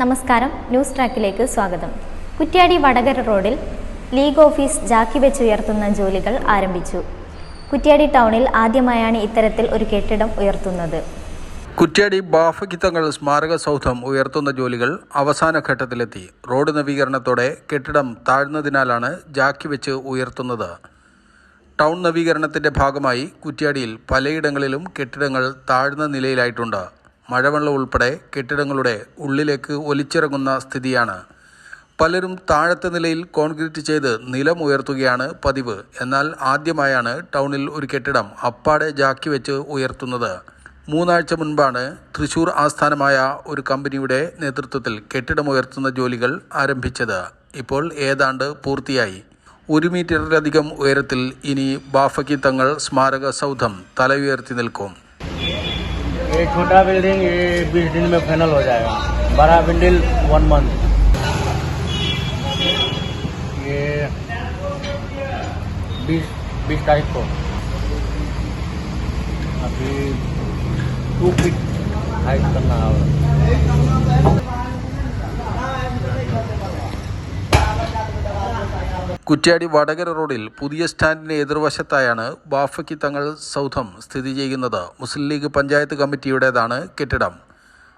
നമസ്കാരം. ന്യൂസ് ട്രാക്കിലേക്ക് സ്വാഗതം. കുറ്റ്യാടി വടകര റോഡിൽ ലീഗ് ഓഫീസ് ജാക്കി വെച്ച് ഉയർത്തുന്ന ജോലികൾ ആരംഭിച്ചു. കുറ്റ്യാടി ടൗണിൽ ആദ്യമായാണ് ഇത്തരത്തിൽ ഒരു കെട്ടിടം ഉയർത്തുന്നത്. കുറ്റ്യാടി ബാഫകിത്തങ്ങൾ സ്മാരക സൗധം ഉയർത്തുന്ന ജോലികൾ അവസാന ഘട്ടത്തിലെത്തി. റോഡ് നവീകരണത്തോടെ കെട്ടിടം താഴ്ന്നതിനാലാണ് ജാക്കി വെച്ച് ഉയർത്തുന്നത്. ടൗൺ നവീകരണത്തിന്റെ ഭാഗമായി കുറ്റ്യാടിയിൽ പലയിടങ്ങളിലും കെട്ടിടങ്ങൾ താഴ്ന്ന നിലയിലായിട്ടുണ്ട്. മഴവെള്ളം ഉൾപ്പെടെ കെട്ടിടങ്ങളുടെ ഉള്ളിലേക്ക് ഒലിച്ചിറങ്ങുന്ന സ്ഥിതിയാണ്. പലരും താഴത്തെ നിലയിൽ കോൺക്രീറ്റ് ചെയ്ത് നിലം ഉയർത്തുകയാണ് പതിവ്. എന്നാൽ ആദ്യമായാണ് ടൗണിൽ ഒരു കെട്ടിടം അപ്പാടെ ജാക്കി വെച്ച് ഉയർത്തുന്നത്. മൂന്നാഴ്ച മുൻപാണ് തൃശൂർ ആസ്ഥാനമായ ഒരു കമ്പനിയുടെ നേതൃത്വത്തിൽ കെട്ടിടമുയർത്തുന്ന ജോലികൾ ആരംഭിച്ചത്. ഇപ്പോൾ ഏതാണ്ട് പൂർത്തിയായി. ഒരു മീറ്ററിലധികം ഉയരത്തിൽ ഇനി ബാഫക്കി തങ്ങൾ സ്മാരക സൗധം തല ഉയർത്തി നിൽക്കും. ये छोटा बिल्डिंग ये बीस दिन में फाइनल हो जाएगा। बड़ा बिल्डिंग वन मंथ ये बीस बीस तारीख को। अभी टू फीट हाइट करना होगा। കുറ്റ്യാടി വടകര റോഡിൽ പുതിയ സ്റ്റാൻഡിന് എതിർവശത്തായാണ് ബാഫക്കി തങ്ങൾ സൗധം സ്ഥിതി ചെയ്യുന്നത്. മുസ്ലിം ലീഗ് പഞ്ചായത്ത് കമ്മിറ്റിയുടേതാണ് കെട്ടിടം.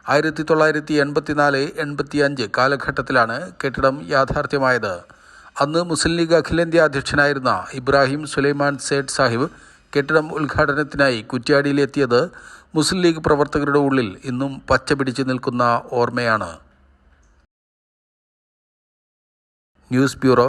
ആയിരത്തി തൊള്ളായിരത്തി എൺപത്തിനാല് എൺപത്തിയഞ്ച് കാലഘട്ടത്തിലാണ് കെട്ടിടം യാഥാർത്ഥ്യമായത്. അന്ന് മുസ്ലിം ലീഗ് അഖിലേന്ത്യാ അധ്യക്ഷനായിരുന്ന ഇബ്രാഹിം സുലൈമാൻ സേഠ് സാഹിബ് കെട്ടിടം ഉദ്ഘാടനത്തിനായി കുറ്റ്യാടിയിലെത്തിയത് മുസ്ലിം ലീഗ് പ്രവർത്തകരുടെ ഉള്ളിൽ ഇന്നും പച്ച പിടിച്ചു നിൽക്കുന്ന ഓർമ്മയാണ്. News bureau